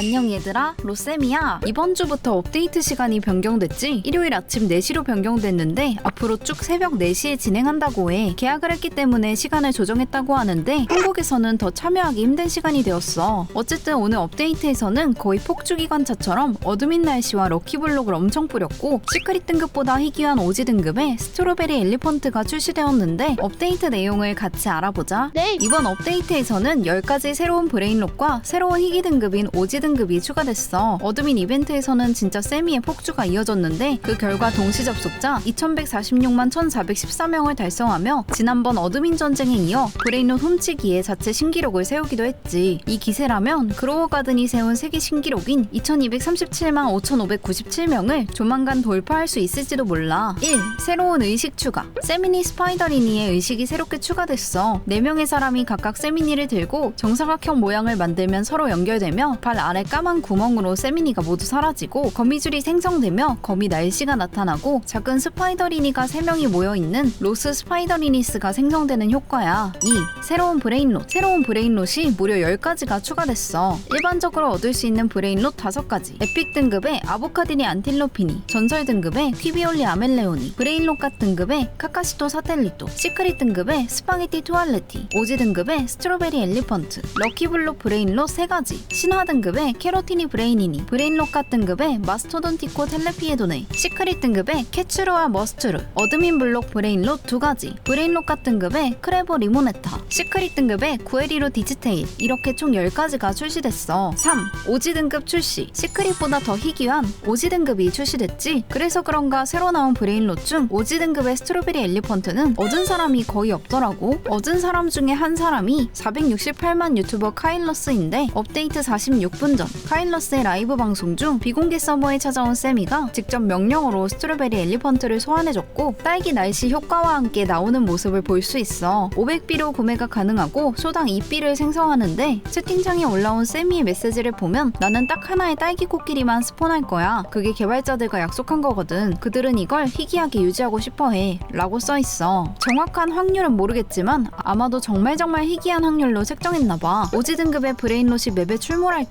안녕 얘들아. 로쌤이야. 이번 주부터 업데이트 시간이 변경됐지? 일요일 아침 4시로 변경됐는데 앞으로 쭉 새벽 4시에 진행한다고 해. 계약을 했기 때문에 시간을 조정했다고 하는데 한국에서는 더 참여하기 힘든 시간이 되었어. 어쨌든 오늘 업데이트에서는 거의 폭주기관차처럼 어둠인 날씨와 럭키블록을 엄청 뿌렸고 시크릿 등급보다 희귀한 오지 등급의 스트로베리 엘리펀트가 출시되었는데 업데이트 내용을 같이 알아보자. 네. 이번 업데이트에서는 10가지 새로운 브레인롯과 새로운 희귀 등급인 오지 등급 이 추가됐어. 어드민 이벤트에서는 진짜 세미의 폭주가 이어졌는데 그 결과 동시 접속자 2146만 1414명을 달성하며 지난번 어드민 전쟁에 이어 브레인롯 훔치기에 자체 신기록을 세우기도 했지. 이 기세라면 그로워 가든이 세운 세계 신기록인 2237만 5597명을 조만간 돌파할 수 있을지도 몰라. 1. 새로운 의식 추가. 세미니 스파이더리니의 의식이 새롭게 추가됐어. 4명의 사람이 각각 세미니를 들고 정사각형 모양을 만들면 서로 연결되며 발 아래 까만 구멍으로 세미니가 모두 사라지고 거미줄이 생성되며 거미 날씨가 나타나고 작은 스파이더리니가 3명이 모여있는 로스 스파이더리니스가 생성되는 효과야. 2. 새로운 브레인롯. 새로운 브레인롯이 무려 10가지가 추가됐어. 일반적으로 얻을 수 있는 브레인롯 5가지. 에픽 등급의 아보카디니 안틸로피니, 전설 등급의 퀴비올리 아멜레오니, 브레인롯갓 등급의 카카시토 사텔리토, 시크릿 등급의 스파게티 투알레티, 오지 등급의 스트로베리 엘리펀트, 럭키블록 브레인롯 3가지, 신화 등급 의 캐로티니 브레이니니, 브레인롯갓 등급의 마스토돈티코 텔레피에도네, 시크릿 등급의 캐츄르와 머스트르, 어드민 블록 브레인롯 2가지, 브레인롯갓 등급의 크레보 리모네타, 시크릿 등급의 구에리로 디지테일 이렇게 총 10가지가 출시됐어. 3. 오지 등급 출시. 시크릿보다 더 희귀한 오지 등급이 출시됐지. 그래서 그런가 새로 나온 브레인롯 중 오지 등급의 스트로베리 엘리펀트는 얻은 사람이 거의 없더라고. 얻은 사람 중에 한 사람이 468만 유튜버 카일러스인데 업데이트 46분 전 카일러스의 라이브 방송 중 비공개 서버에 찾아온 세미가 직접 명령어로 스트로베리 엘리펀트를 소환해줬고 딸기 날씨 효과와 함께 나오는 모습을 볼 수 있어. 500비로 구매가 가능하고 소당 2비를 생성하는데 채팅창에 올라온 세미의 메시지를 보면 나는 딱 하나의 딸기 코끼리만 스폰할 거야. 그게 개발자들과 약속한 거거든. 그들은 이걸 희귀하게 유지하고 싶어해. 라고 써있어. 정확한 확률은 모르겠지만 아마도 정말 정말 희귀한 확률로 책정했나봐. 오지 등급의 브레인롯이 맵에 출몰할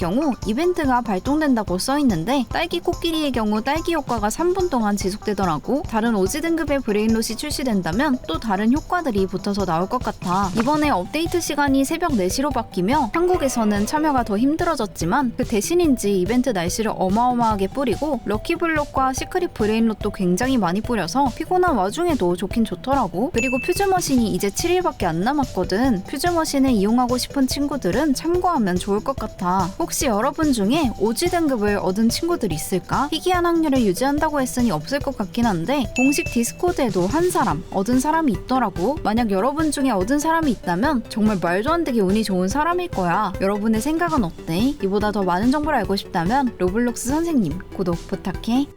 이벤트가 발동된다고 써있는데 딸기 코끼리의 경우 딸기 효과가 3분 동안 지속되더라고. 다른 오지 등급의 브레인롯이 출시된다면 또 다른 효과들이 붙어서 나올 것 같아. 이번에 업데이트 시간이 새벽 4시로 바뀌며 한국에서는 참여가 더 힘들어졌지만 그 대신인지 이벤트 날씨를 어마어마하게 뿌리고 럭키블록과 시크릿 브레인롯도 굉장히 많이 뿌려서 피곤한 와중에도 좋긴 좋더라고. 그리고 퓨즈머신이 이제 7일밖에 안 남았거든. 퓨즈머신을 이용하고 싶은 친구들은 참고하면 좋을 것 같아. 혹시 여러분 중에 오지 등급을 얻은 친구들 있을까? 희귀한 확률을 유지한다고 했으니 없을 것 같긴 한데 공식 디스코드에도 한 사람 얻은 사람이 있더라고. 만약 여러분 중에 얻은 사람이 있다면 정말 말도 안 되게 운이 좋은 사람일 거야. 여러분의 생각은 어때? 이보다 더 많은 정보를 알고 싶다면 로블록스 선생님 구독 부탁해.